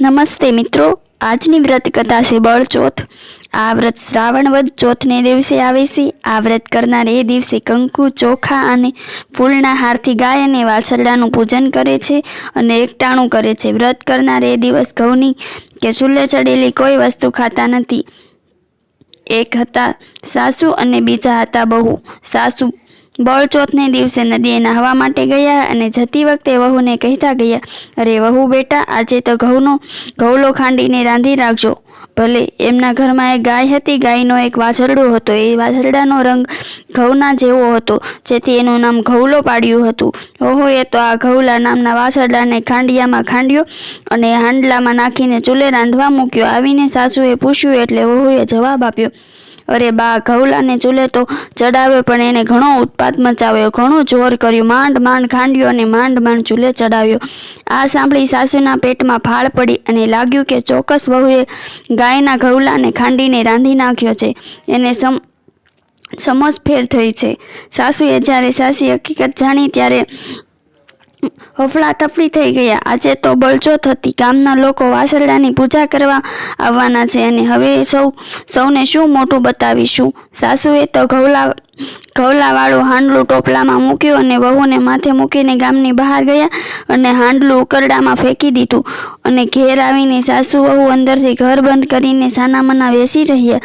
નમસ્તે મિત્રો. આજની વ્રત કથા છે બળચોથ આ વ્રત શ્રાવણ વદ ચોથને દિવસે આવે છે. આ વ્રત કરનાર એ દિવસે કંકુ, ચોખા અને ફૂલના હારથી ગાય અને વાછરડાનું પૂજન કરે છે અને એકટાણું કરે છે. વ્રત કરનાર એ દિવસ ઘઉંની કે ચૂલે ચડેલી કોઈ વસ્તુ ખાતા નથી. એક હતા સાસુ અને બીજા હતા બહુ. સાસુ બળચોથને દિવસે નદીએ નાહવા માટે ગયા અને જતી વખતે વહુને કહેતા ગયા, અરે વહુ બેટા, આજે તો ઘઉંનો, ઘઉલો ખાંડીને રાંધી રાખજો. ભલે એમના ઘરમાં એક ગાય હતી, ગાયનો એક વાછરડો હતો. એ વાછરડાનો રંગ ઘઉંના જેવો હતો, જેથી એનું નામ ઘઉલો પાડ્યું હતું. વહુએ તો આ ઘઉલા નામના વાછરડાને ખાંડિયામાં ખાંડ્યો અને હાંડલામાં નાખીને ચૂલે રાંધવા મૂક્યો. આવીને સાસુએ પૂછ્યું એટલે વહુએ જવાબ આપ્યો અરે બા, ઘઉલાને ચૂલે તો ચડાવ્યો પણ એને ઘણો ઉત્પાત મચાવ્યો. ઘણું જોર કર્યું. માંડ માંડ ખાંડ્યો અને માંડ માંડ ચૂલે ચડાવ્યો. આ સાંભળી સાસુના પેટમાં ફાળ પડી અને લાગ્યું કે ચોક્કસ વહુએ ગાયના ઘઉલાને ખાંડીને રાંધી નાખ્યો છે. એને સમ સમજ ફેર થઈ છે. સાસુએ જ્યારે સાસી હકીકત જાણી, ત્યારે હફડા તફડી થઈ ગયા. આજે તો બળજોત હતી. ગામના લોકો વાસરડાની પૂજા કરવા આવવાના છે અને હવે સૌ, સૌને શું મોટું બતાવીશું? સાસુએ તો ઘઉલા, ઘઉલાવાળું હાંડલું ટોપલામાં મૂક્યું અને વહુને માથે મૂકીને ગામની બહાર ગયા અને હાંડલું ઉકરડામાં ફેંકી દીધું. અને ઘેર આવીને સાસુ વહુ અંદરથી ઘર બંધ કરીને સાનામાના બેસી રહ્યા.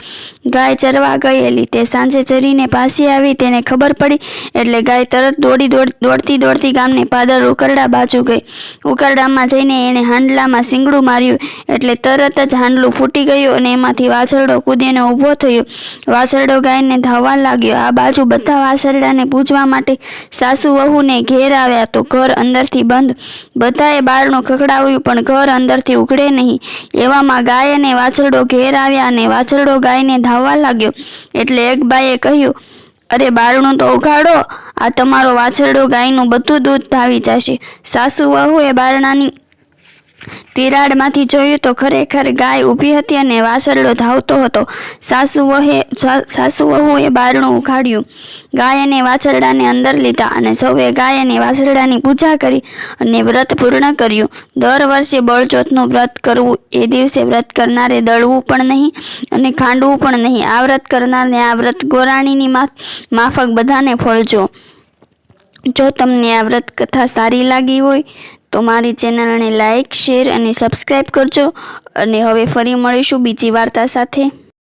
ગાય ચરવા ગયેલી. તે સાંજે ચરીને પાછી આવી. તેને ખબર પડી એટલે ગાય તરત દોડી દોડ, દોડતી દોડતી ગામને પાદર ઉકરડા બાજુ ગઈ. ઉકરડામાં જઈને એણે હાંડલામાં સિંગડું માર્યું એટલે તરત જ હાંડલું ફૂટી ગયું અને એમાંથી વાછરડો કૂદીને ઊભો થયો. વાછરડો ગાયને ધાવવા લાગ્યો. આ બાજુ બધા વાછરડાને પૂજવા માટે સાસુ વહુને ઘેર આવ્યા તો ઘર અંદરથી બંધ. બધાએ બારણું ખખડાવ્યું, પણ ઘર અંદરથી ઉઘડે નહીં. એવામાં ગાય અને વાછરડો ઘેર આવ્યા અને વાછરડો ગાયને ધાવવા લાગ્યો. એટલે એક બાઈએ કહ્યું, અરે બારણું તો ઉઘાડો. આ તમારો વાછરડો ગાયનું બધું દૂધ ધાવી જશે. સાસુ વહુએ બારણાની તિરાડમાંથી જોયું તો ખરેખર ગાય ઊભી હતી અને વાસરડો ધાવતો હતો. સાસુ વહે બારણું ઉખાડ્યું. ગાય અને વાછરડાને અંદર લીધા અને સૌએ ગાય અને વાછરડાની પૂજા કરી અને વ્રત પૂર્ણ કર્યું. દર વર્ષે બળચોથનું વ્રત કરવું, એ દિવસે વ્રત કરનારે દળવું પણ નહીં અને ખાંડવું પણ નહીં. આ વ્રત કરનારને આ વ્રત ગોરાણીની માફક બધાને ફળજો. જો તમને આ વ્રત કથા સારી લાગી હોય તો મારી ચેનલને લાઈક, શેર અને સબસ્ક્રાઈબ કરજો. અને હવે ફરી મળીશું બીજી વાર્તા સાથે.